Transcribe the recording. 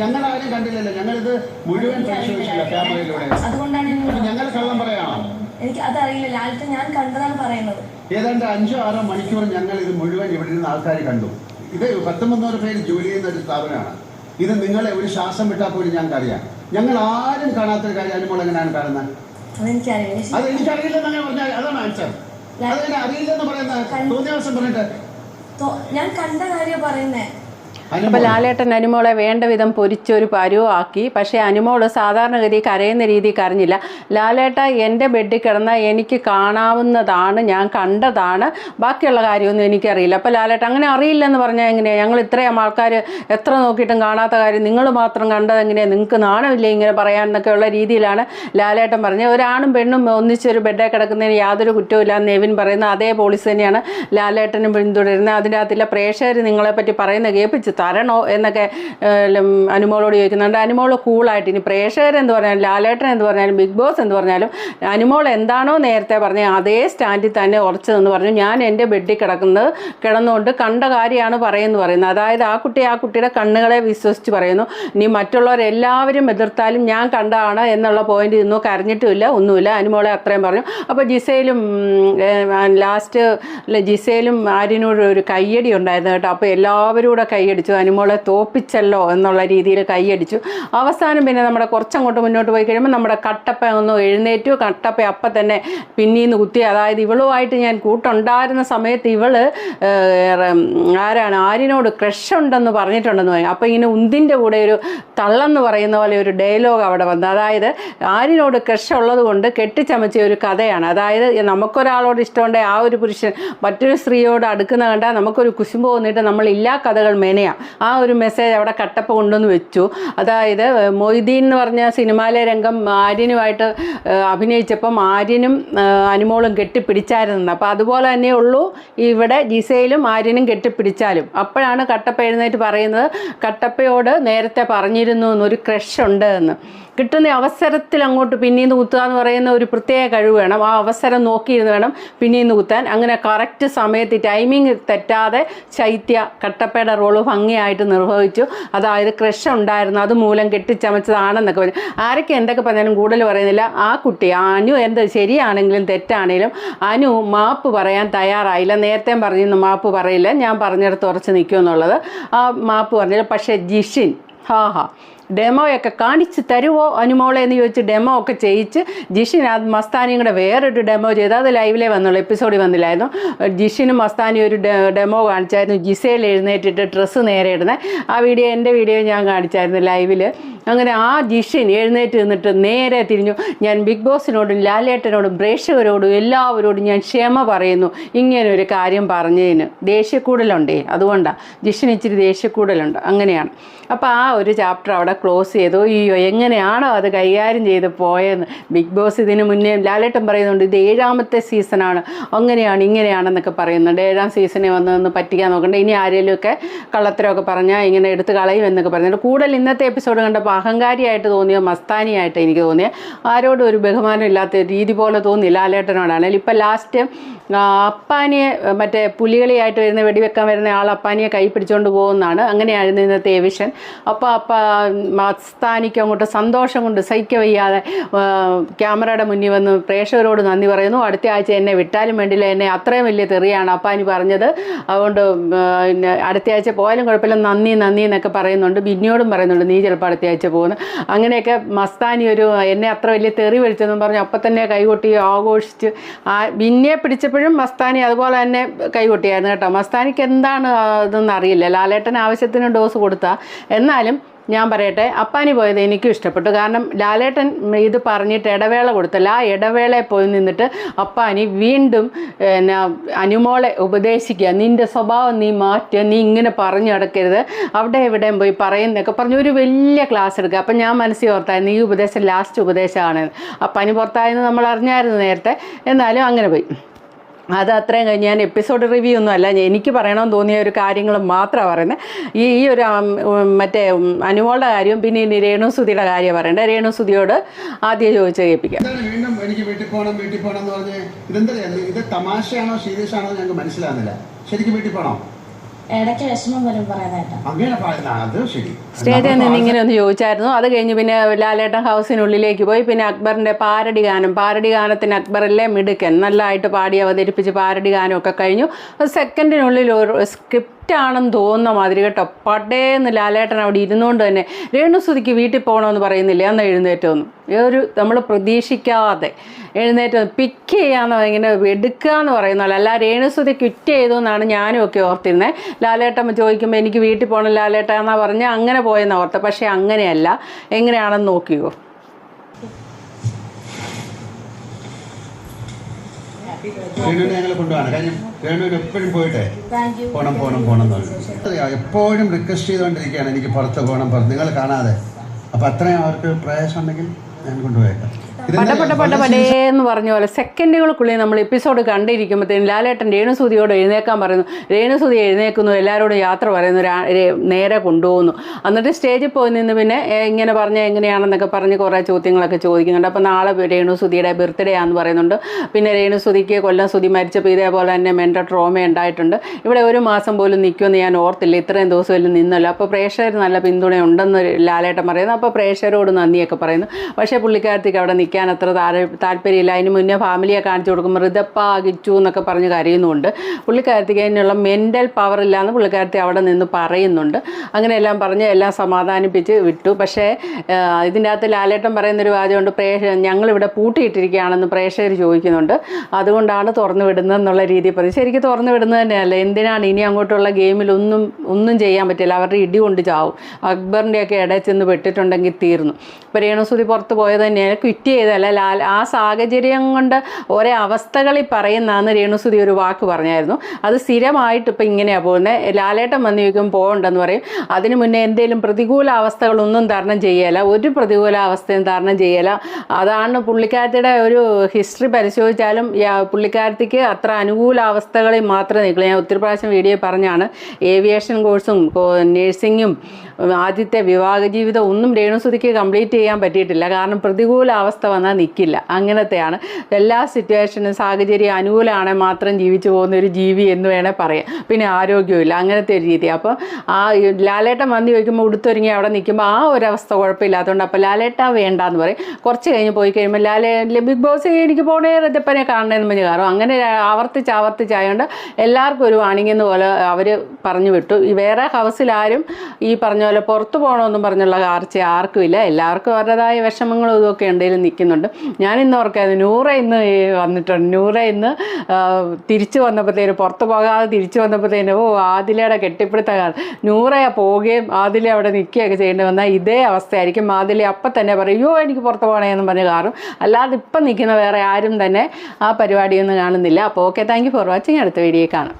ഞങ്ങൾ ആരും കണ്ടില്ലല്ലോ. ഞങ്ങളിത് മുഴുവൻ പരിശോധിച്ചില്ല ക്യാമറയിലൂടെ അതുകൊണ്ടാണ് ഞങ്ങൾ കള്ളം പറയാണോ എനിക്ക് അതറിയില്ല. ലാലിട്ട് ഞാൻ കണ്ടതാണ് പറയുന്നത്. ഏതാണ്ട് അഞ്ചോ ആറോ മണിക്കൂർ ഞങ്ങൾ ഇത് മുഴുവൻ ഇവിടെ ഇരുന്ന് ആൾക്കാർ കണ്ടു. ഇത് പത്ത് മുന്നൂറ് പേര് ജോലി ചെയ്യുന്ന ഒരു സ്ഥാപനമാണ്. ഇത് നിങ്ങളെ ഒരു ശ്വാസം വിട്ടാൽ പോലും ഞങ്ങൾക്കറിയാം. ഞങ്ങൾ ആരും കാണാത്തൊരു കാര്യം അനുമോൾ എങ്ങനെയാണ് കാണുന്നത് അത് എനിക്കറിയില്ലെന്ന് പറഞ്ഞാൽ അതാണ് ആൻസർ അതെങ്ങനെ അറിയില്ലെന്ന് പറയുന്ന തോന്നിയ ദിവസം പറഞ്ഞിട്ട്. ഞാൻ കണ്ട കാര്യം പറയുന്നേ അനുമോൾ ലാലേട്ടൻ അനുമോളെ വേണ്ട വിധം പൊരിച്ചൊരു പരുവോ ആക്കി. പക്ഷേ അനുമോൾ സാധാരണഗതി കരയുന്ന രീതി കരഞ്ഞില്ല. ലാലേട്ട എന്റെ ബെഡിൽ കിടന്ന എനിക്ക് കാണാവുന്നതാണ് ഞാൻ കണ്ടതാണ്. ബാക്കിയുള്ള കാര്യമൊന്നും എനിക്കറിയില്ല. അപ്പോൾ ലാലേട്ട അങ്ങനെ അറിയില്ലെന്ന് പറഞ്ഞാൽ എങ്ങനെയാ? ഞങ്ങൾ ഇത്രയും ആൾക്കാർ എത്ര നോക്കിയിട്ടും കാണാത്ത കാര്യം നിങ്ങൾ മാത്രം കണ്ടത് എങ്ങനെയാ? നിങ്ങൾക്ക് നാണമില്ലേ ഇങ്ങനെ പറയാൻ എന്നൊക്കെയുള്ള രീതിയിലാണ് ലാലേട്ടൻ പറഞ്ഞത്. ഒരാണും പെണ്ണും ഒന്നിച്ചൊരു ബെഡേ കിടക്കുന്നതിന് യാതൊരു കുറ്റവും എന്ന് നെവിൻ പറയുന്ന അതേ പോളിസി തന്നെയാണ് ലാലേട്ടനും പിന്തുടരുന്നത്. അതിന്റെ അകത്തില്ല പ്രേക്ഷകർ നിങ്ങളെപ്പറ്റി പറയുന്ന കേൾപ്പിച്ച് തരണോ എന്നൊക്കെ അനുമോളോട് ചോദിക്കുന്നുണ്ട്. അനുമോൾ കൂളായിട്ട് ഇനി പ്രേക്ഷകരെന്ത് പറഞ്ഞാലും ലാലേട്ടൻ എന്ന് പറഞ്ഞാലും ബിഗ് ബോസ് എന്ന് പറഞ്ഞാലും അനുമോൾ എന്താണോ നേരത്തെ പറഞ്ഞത് അതേ സ്റ്റാൻഡിൽ തന്നെ ഉറച്ചു നിന്ന് പറഞ്ഞു. ഞാൻ എന്റെ ബെഡിൽ കിടക്കുന്നത് കിടന്നുകൊണ്ട് കണ്ട കാര്യമാണ് പറയുന്നത് പറയുന്നത്. അതായത് ആ കുട്ടി ആ കുട്ടിയുടെ കണ്ണുകളെ വിശ്വസിച്ച് പറയുന്നു. ഇനി മറ്റുള്ളവരെല്ലാവരും എതിർത്താലും ഞാൻ കണ്ടതാണ് എന്നുള്ള പോയിന്റ് ഇന്നും കരഞ്ഞിട്ടുമില്ല ഒന്നുമില്ല. അനുമോളെ അത്രയും പറഞ്ഞു. അപ്പോൾ ജിസയിലും ലാസ്റ്റ് ജിസയിലും ആര്യനോട് ഒരു കയ്യടി ഉണ്ടായിരുന്നു കേട്ടോ. അപ്പോൾ എല്ലാവരും കൂടെ കൈയടിച്ചു അനുമോളെ തോപ്പിച്ചല്ലോ എന്നുള്ള രീതിയിൽ കൈയടിച്ചു അവസാനം പിന്നെ നമ്മുടെ കുറച്ചങ്ങോട്ട് മുന്നോട്ട് പോയി കഴിയുമ്പോൾ നമ്മുടെ കട്ടപ്പ ഒന്ന് എഴുന്നേറ്റു. കട്ടപ്പ അപ്പം തന്നെ പിന്നീന്ന് കുത്തി. അതായത് ഇവളുമായിട്ട് ഞാൻ കൂട്ടുണ്ടായിരുന്ന സമയത്ത് ഇവൾ ആരാണ്? ആരിനോട് ക്രഷ് ഉണ്ടെന്ന് പറഞ്ഞിട്ടുണ്ടെന്ന് പറയും. അപ്പോൾ ഇങ്ങനെ ഉന്തിന്റെ കൂടെ ഒരു തള്ളെന്ന് പറയുന്ന പോലെ ഒരു ഡയലോഗ് അവിടെ വന്നു. അതായത് ആരിനോട് ക്രഷ് ഉള്ളത് കൊണ്ട് കെട്ടിച്ചമച്ച ഒരു കഥയാണ്. അതായത് നമുക്കൊരാളോട് ഇഷ്ടമുണ്ടെങ്കിൽ ആ ഒരു പുരുഷൻ മറ്റൊരു സ്ത്രീയോട് അടുക്കുന്ന കണ്ടാൽ നമുക്കൊരു കുശുമ്പ് തോന്നിയിട്ട് നമ്മൾ ഇല്ലാ കഥകൾ മെനയാം ആ ഒരു മെസ്സേജ് അവിടെ കട്ടപ്പ കൊണ്ടുവന്ന് വെച്ചു. അതായത് മൊയ്തീൻ എന്ന് പറഞ്ഞ സിനിമയിലെ രംഗം ആര്യനുമായിട്ട് അഭിനയിച്ചപ്പം ആര്യനും അനുമോളും കെട്ടിപ്പിടിച്ചായിരുന്നു. അപ്പോൾ അതുപോലെ തന്നെ ഉള്ളൂ ഇവിടെ ജിസയിലും ആര്യനും കെട്ടിപ്പിടിച്ചാലും. അപ്പോഴാണ് കട്ടപ്പ എഴുന്നേറ്റ് പറയുന്നത് കട്ടപ്പയോട് നേരത്തെ പറഞ്ഞിരുന്നു എന്നൊരു ക്രഷ് ഉണ്ട് എന്ന്. കിട്ടുന്ന അവസരത്തിൽ അങ്ങോട്ട് പിന്നീന്ന് കുത്തുക എന്ന് പറയുന്ന ഒരു പ്രത്യേക കഴിവ് വേണം. ആ അവസരം നോക്കിയിരുന്ന് വേണം പിന്നീന്ന് കുത്താൻ. അങ്ങനെ കറക്റ്റ് സമയത്ത് ടൈമിംഗ് തെറ്റാതെ ശൈത്യ കട്ടപ്പയുടെ റോൾ ഭംഗിയായിട്ട് നിർവഹിച്ചു. അതായത് ക്രഷ് ഉണ്ടായിരുന്നു. അതുമൂലം കെട്ടിച്ചമച്ചതാണെന്നൊക്കെ പറഞ്ഞു. ആരൊക്കെ എന്തൊക്കെ പറഞ്ഞാലും കൂടുതൽ പറയുന്നില്ല. ആ കുട്ടി അനു എന്ത് ശരിയാണെങ്കിലും തെറ്റാണെങ്കിലും അനു മാപ്പ് പറയാൻ തയ്യാറായില്ല. നേരത്തെ പറഞ്ഞിരുന്നു മാപ്പ് പറയില്ല. ഞാൻ പറഞ്ഞിടത്ത് ഉറച്ച് നിൽക്കുമെന്നുള്ളത്. ആ മാപ്പ് പറഞ്ഞില്ല. പക്ഷേ ജിഷിൻ ഹാ ഹാ. ഡെമോയൊക്കെ കാണിച്ച് തരുമോ അനുമോളെ എന്ന് ചോദിച്ച് ഡെമോ ഒക്കെ ചെയ്യിച്ച് ജിഷിന് അത് മസ്താനിയും കൂടെ വേറൊരു ഡെമോ ചെയ്ത്. അത് ലൈവിലേ വന്നുള്ളൂ. എപ്പിസോഡിൽ വന്നില്ലായിരുന്നു. ജിഷിനും മസ്താനി ഒരു ഡെമോ കാണിച്ചായിരുന്നു. ജിസയിൽ എഴുന്നേറ്റിട്ട് ഡ്രസ്സ് നേരെ ഇടുന്നത് ആ വീഡിയോ എന്റെ വീഡിയോ ഞാൻ കാണിച്ചായിരുന്നു ലൈവിൽ അങ്ങനെ ആ ജിഷിൻ എഴുന്നേറ്റ് നിന്നിട്ട് നേരെ തിരിഞ്ഞു. ഞാൻ ബിഗ് ബോസിനോടും ലാലേട്ടനോടും പ്രേക്ഷകരോടും എല്ലാവരോടും ഞാൻ ക്ഷമ പറയുന്നു. ഇങ്ങനെ ഒരു കാര്യം പറഞ്ഞതിന് ദേഷ്യക്കൂടലുണ്ടേ. അതുകൊണ്ടാണ് ജിഷിന് ഇച്ചിരി ദേഷ്യക്കൂടലുണ്ട്. അങ്ങനെയാണ്. അപ്പോൾ ആ ഒരു ചാപ്റ്റർ അവിടെ ക്ലോസ് ചെയ്തു. അയ്യോ എങ്ങനെയാണോ അത് കൈകാര്യം ചെയ്ത് പോയെന്ന്. ബിഗ് ബോസ് ഇതിന് മുന്നേ ലാലേട്ടൻ പറയുന്നുണ്ട് ഇത് ഏഴാമത്തെ സീസണാണ്. അങ്ങനെയാണ് ഇങ്ങനെയാണെന്നൊക്കെ പറയുന്നുണ്ട്. ഏഴാം സീസണിൽ വന്ന് ഒന്ന് പറ്റിക്കാൻ നോക്കണ്ട. ഇനി ആരെങ്കിലുമൊക്കെ കള്ളത്തരമൊക്കെ പറഞ്ഞാൽ ഇങ്ങനെ എടുത്ത് കളയും എന്നൊക്കെ പറഞ്ഞിട്ട് കൂടുതൽ ഇന്നത്തെ എപ്പിസോഡ് കണ്ടപ്പോൾ അഹങ്കാരിയായിട്ട് തോന്നിയോ മസ്താനിയായിട്ട് എനിക്ക് തോന്നിയ. ആരോടും ഒരു ബഹുമാനം ഇല്ലാത്ത രീതി പോലെ തോന്നി ലാലേട്ടനോടാണെങ്കിൽ ഇപ്പം ലാസ്റ്റ് അപ്പാനിയെ മറ്റേ പുലികളിയായിട്ട് വരുന്ന വെടിവെക്കാൻ വരുന്ന ആൾ അപ്പാനിയെ കൈ പിടിച്ചുകൊണ്ട് പോകുന്നതാണ്. അങ്ങനെയായിരുന്നു ഇന്നത്തെ എവിഷൻ അപ്പോൾ അപ്പ മസ്താനിക്ക് അങ്ങോട്ട് സന്തോഷം കൊണ്ട് സഹിക്ക വയ്യാതെ ക്യാമറയുടെ മുന്നിൽ വന്ന് പ്രേക്ഷകരോട് നന്ദി പറയുന്നു. അടുത്ത ആഴ്ച എന്നെ വിട്ടാലും വേണ്ടില്ല. എന്നെ അത്രയും വലിയ തെറിയാണ് അപ്പാനി പറഞ്ഞത്. അതുകൊണ്ട് പിന്നെ അടുത്ത ആഴ്ച പോയാലും കുഴപ്പമില്ല. നന്ദി നന്ദി എന്നൊക്കെ പറയുന്നുണ്ട്. ബിന്നിയോടും പറയുന്നുണ്ട് നീ ചിലപ്പോൾ അടുത്ത ആഴ്ച പോകുന്നു. അങ്ങനെയൊക്കെ മസ്താനി ഒരു എന്നെ അത്ര വലിയ തെറി വിളിച്ചെന്നും പറഞ്ഞു അപ്പം തന്നെ കൈകൊട്ടി ആഘോഷിച്ച് ആ ബിന്നിയെ പിടിച്ചപ്പോഴും മസ്താനി അതുപോലെ തന്നെ കൈകൊട്ടിയായിരുന്നു കേട്ടോ. മസ്താനിക്ക് എന്താണ് അതെന്നറിയില്ല ലാലേട്ടൻ ആവശ്യത്തിന് ഡോസ് കൊടുത്താൽ എന്നാലും ഞാൻ പറയട്ടെ അപ്പാനി പോയത് എനിക്കും ഇഷ്ടപ്പെട്ടു. കാരണം ലാലേട്ടൻ ഇത് പറഞ്ഞിട്ട് ഇടവേള കൊടുത്തല്ല. ആ ഇടവേളയിൽ പോയി നിന്നിട്ട് അപ്പാനി വീണ്ടും എന്നാ അനുമോളെ ഉപദേശിക്കുക. നിന്റെ സ്വഭാവം നീ മാറ്റുക നീ ഇങ്ങനെ പറഞ്ഞു നടക്കരുത്. അവിടെ എവിടെയും പോയി പറയുന്നൊക്കെ പറഞ്ഞു. ഒരു വലിയ ക്ലാസ് എടുക്കുക. അപ്പം ഞാൻ മനസ്സിൽ ഓർത്തായിരുന്നു ഈ ഉപദേശം ലാസ്റ്റ് ഉപദേശമാണ്. അപ്പാനി പുറത്തായെന്ന് നമ്മൾ അറിഞ്ഞായിരുന്നു നേരത്തെ. എന്നാലും അങ്ങനെ പോയി. അത് അത്രയും കഴിഞ്ഞ് ഞാൻ എപ്പിസോഡ് റിവ്യൂ ഒന്നും അല്ല എനിക്ക് പറയണമെന്ന് തോന്നിയ ഒരു കാര്യങ്ങൾ മാത്രമാണ് പറയുന്നത്. ഈ ഈ ഒരു മറ്റേ അനുമോളുടെ കാര്യവും പിന്നെ ഇനി രേണുസുതിയുടെ കാര്യം പറയണ്ടേ രേണുസുതിയോട് ആദ്യം ചോദിച്ച് കേൾപ്പിക്കാം. വീണ്ടും എനിക്ക് വീട്ടിൽ പോകണം വീട്ടിൽ പോകണം എന്ന് പറഞ്ഞ് ഇതെന്താ ഇത് തമാശയാണോ സീരിയസ് ആണോ ഞങ്ങൾക്ക് മനസ്സിലാകുന്നില്ല. ശരിക്കും വീട്ടിൽ പോകണോ ഇടയ്ക്ക് വിഷമം വരും അങ്ങനെ പറയുന്ന അത് ശരി. സ്റ്റേജിൽ നിന്ന് ഇങ്ങനെ ഒന്ന് ചോദിച്ചായിരുന്നു. അത് കഴിഞ്ഞ് പിന്നെ ലാലേട്ടൻ ഹൗസിനുള്ളിലേക്ക് പോയി. പിന്നെ അക്ബറിന്റെ പാരടി ഗാനം. പാരടി ഗാനത്തിന് അക്ബറല്ലേ മിടുക്കൻ. നല്ലതായിട്ട് പാടി അവതരിപ്പിച്ച് പാരടി ഒക്കെ കഴിഞ്ഞു. സെക്കൻഡിനുള്ളിൽ ഒരു സ്ക്രിപ്റ്റ് ആണെന്ന് തോന്നുന്ന മാതിരി കേട്ടോ. പടേന്ന് ലാലേട്ടൻ അവിടെ ഇരുന്നുകൊണ്ട് തന്നെ രേണുസുതിക്ക് വീട്ടിൽ പോകണമെന്ന് പറയുന്നില്ല. അന്ന് എഴുന്നേറ്റൊന്നും ഒരു നമ്മൾ പ്രതീക്ഷിക്കാതെ എഴുന്നേറ്റ് പിക്ക് ചെയ്യാന്ന് ഇങ്ങനെ എടുക്കുക എന്ന് പറയുന്നത് അല്ല രേണുസുതി ക്വിറ്റ് ചെയ്തു എന്നാണ് ഞാനും ഒക്കെ ഓർത്തിരുന്നത് ലാലേട്ടൻ ചോദിക്കുമ്പോൾ എനിക്ക് വീട്ടിൽ പോകണം ലാലേട്ട എന്നാ പറഞ്ഞ് അങ്ങനെ പോയെന്ന് ഓർത്ത്. പക്ഷേ അങ്ങനെയല്ല. എങ്ങനെയാണെന്ന് നോക്കിയോ രേണുവിനെ ഞങ്ങൾ കൊണ്ടുപോകാണ് കാര്യം രേണുവിന് എപ്പോഴും പോയിട്ടെ? പോണം പോണം പോണം എന്ന് പറഞ്ഞു. എപ്പോഴും റിക്വസ്റ്റ് ചെയ്തുകൊണ്ടിരിക്കുകയാണ് എനിക്ക് പുറത്ത് പോകണം പുറത്ത് നിങ്ങൾ കാണാതെ. അപ്പം അത്രയും അവർക്ക് പ്രയാസം ഉണ്ടെങ്കിൽ ഞാൻ കൊണ്ടുപോയേക്കാം. പട്ട പട്ട പട്ട പടേ എന്ന് പറഞ്ഞ പോലെ സെക്കൻഡുകൾക്കുള്ളിൽ നമ്മൾ എപ്പിസോഡ് കണ്ടിരിക്കുമ്പോഴത്തേനും ലാലേട്ടൻ രേണുസൂതിയോട് എഴുന്നേക്കാൻ പറയുന്നു. രേണുസൂതി എഴുന്നേക്കുന്നു എല്ലാവരോടും യാത്ര പറയുന്നു നേരെ കൊണ്ടുപോകുന്നു. എന്നിട്ട് സ്റ്റേജിൽ പോയി നിന്ന് പിന്നെ ഇങ്ങനെ പറഞ്ഞ എങ്ങനെയാണെന്നൊക്കെ പറഞ്ഞ് കുറേ ചോദ്യങ്ങളൊക്കെ ചോദിക്കുന്നുണ്ട്. അപ്പോൾ നാളെ രേണുസുതിയുടെ ബർത്ത്ഡേ ആണെന്ന് പറയുന്നുണ്ട്. പിന്നെ രേണുസുതിക്ക് കൊല്ലം സുതി മരിച്ചപ്പോൾ ഇതേപോലെ തന്നെ മെന്റൽ ട്രോമ ഉണ്ടായിട്ടുണ്ട്. ഇവിടെ ഒരു മാസം പോലും നിൽക്കുമെന്ന് ഞാൻ ഓർത്തില്ല. ഇത്രയും ദിവസമല്ല നിന്നല്ലോ. അപ്പോൾ പ്രേക്ഷകർ നല്ല പിന്തുണയുണ്ടെന്ന് ലാലേട്ടൻ പറയുന്നു. അപ്പോൾ പ്രേക്ഷകരോട് നന്ദിയൊക്കെ പറയുന്നു. പക്ഷേ പുള്ളിക്കാരത്തേക്ക് അവിടെ നിൽക്കാൻ അത്ര താര- താല്പര്യമില്ല. അതിന് മുന്നേ ഫാമിലിയെ കാണിച്ചു കൊടുക്കുമ്പോൾ ഗിച്ചു എന്നൊക്കെ പറഞ്ഞ് കരയുന്നുണ്ട്. പുള്ളിക്കാരത്തിക്ക് അതിനുള്ള മെന്റൽ പവർ ഇല്ലാന്ന് പുള്ളിക്കാരത്തി അവിടെ നിന്ന് പറയുന്നുണ്ട്. അങ്ങനെയെല്ലാം പറഞ്ഞ് എല്ലാം സമാധാനിപ്പിച്ച് വിട്ടു. പക്ഷേ ഇതിന്റെ അകത്ത് ലാലേട്ടൻ പറയുന്നൊരു വാചകമുണ്ട്. പ്രേക്ഷ ഞങ്ങളിവിടെ പൂട്ടിയിട്ടിരിക്കുകയാണെന്ന് പ്രേക്ഷകർ ചോദിക്കുന്നുണ്ട്. അതുകൊണ്ടാണ് തുറന്നു വിടുന്നത് എന്നുള്ള രീതിയിൽ പറയും ശരിക്കും തുറന്നു വിടുന്നത് തന്നെയല്ല. എന്തിനാണ് ഇനി അങ്ങോട്ടുള്ള ഗെയിമിൽ ഒന്നും ഒന്നും ചെയ്യാൻ പറ്റില്ല. അവരുടെ ഇടി കൊണ്ട് ചാവും. അക്ബറിന്റെയൊക്കെ ഇടയിൽ ചെന്ന് പെട്ടിട്ടുണ്ടെങ്കിൽ തീർന്നു. ഇപ്പോൾ രേണുസുതി പുറത്ത് പോയത് തന്നെയാണ്. ക്വിറ്റ് ചെയ്തല്ല ലാൽ ആ സാഹചര്യം കൊണ്ട് ഓരോ അവസ്ഥകളിൽ പറയുന്നതെന്ന് രേണുസുതി ഒരു വാക്ക് പറഞ്ഞായിരുന്നു. അത് സ്ഥിരമായിട്ട് ഇപ്പം ഇങ്ങനെയാണ് പോകുന്നത് ലാലേട്ടൻ വന്ന് ചോദിക്കും പോകണ്ടെന്ന് പറയും. അതിനു മുന്നേ എന്തെങ്കിലും പ്രതികൂല അവസ്ഥകളൊന്നും തരണം ചെയ്യല ഒരു പ്രതികൂല അവസ്ഥയും തരണം ചെയ്യല അതാണ് പുള്ളിക്കാരത്തിയുടെ ഒരു ഹിസ്റ്ററി പരിശോധിച്ചാലും പുള്ളിക്കാരത്തിക്ക് അത്ര അനുകൂല അവസ്ഥകളിൽ മാത്രമേ നിൽക്കുള്ളൂ. ഞാൻ ഒത്തിരി പ്രാവശ്യം വീഡിയോ പറഞ്ഞാണ്. ഏവിയേഷൻ കോഴ്സും നേഴ്സിങ്ങും ആദ്യത്തെ വിവാഹ ജീവിതം ഒന്നും രേണുസുതിക്ക് കംപ്ലീറ്റ് ചെയ്യാൻ പറ്റിയിട്ടില്ല. കാരണം പ്രതികൂല അവസ്ഥ വന്നാൽ നിൽക്കില്ല അങ്ങനത്തെയാണ്. എല്ലാ സിറ്റുവേഷനും സാഹചര്യം അനുകൂലമാണ് മാത്രം ജീവിച്ചു പോകുന്ന ഒരു ജീവി എന്ന് വേണേൽ പറയാം. പിന്നെ ആരോഗ്യമില്ല അങ്ങനത്തെ ഒരു രീതി അപ്പോൾ ആ ലാലേട്ടൻ വന്ന് ചോദിക്കുമ്പോൾ ഉടുത്തൊരുങ്ങി അവിടെ നിൽക്കുമ്പോൾ ആ ഒരു അവസ്ഥ കുഴപ്പമില്ലാത്തതുകൊണ്ട് അപ്പോൾ ലാലേട്ട വേണ്ടാന്ന് പറയും. കുറച്ച് കഴിഞ്ഞ് പോയി കഴിയുമ്പോൾ ലാലേ ബിഗ് ബോസ് എനിക്ക് പോണേ റജപ്പനെ കാണണമെന്ന് പറഞ്ഞ് കാരണം അങ്ങനെ ആവർത്തിച്ച് ആവർത്തിച്ചായതുകൊണ്ട് എല്ലാവർക്കും ഒരു വാണിംഗ് പോലെ അവർ പറഞ്ഞു വിട്ടു. ഈ വേറെ ഹൗസിലാരും ഈ പറഞ്ഞ പോലെ പുറത്ത് പോകണമെന്നും പറഞ്ഞുള്ള കാർച്ച ആർക്കും ഇല്ല എല്ലാവർക്കും അവരുടേതായ വിഷമങ്ങളും ഇതൊക്കെ ഉണ്ടെങ്കിലും നിൽക്കുന്നുണ്ട് ഞാൻ ഇന്ന് ഓർക്കാതെ നൂറ ഇന്ന് വന്നിട്ടുണ്ട്. നൂറ ഇന്ന് തിരിച്ചു വന്നപ്പോഴത്തേനും പുറത്ത് പോകാതെ തിരിച്ചു വന്നപ്പോഴത്തേനും ഓ ആദിലയുടെ കെട്ടിപ്പിടുത്ത നൂറയാ പോവുകയും ആദിലെ അവിടെ നിൽക്കുകയൊക്കെ ചെയ്യേണ്ടി വന്നാൽ ഇതേ അവസ്ഥയായിരിക്കും. ആദിലെ അപ്പം തന്നെ പറയും അയ്യോ എനിക്ക് പുറത്ത് പോകണേന്നും പറഞ്ഞ് കാറും. അല്ലാതെ ഇപ്പം നിൽക്കുന്ന വേറെ ആരും തന്നെ ആ പരിപാടിയൊന്നും കാണുന്നില്ല. അപ്പോൾ ഓക്കെ താങ്ക് ഫോർ വാച്ചിങ് അടുത്ത വീഡിയോ കാണാം.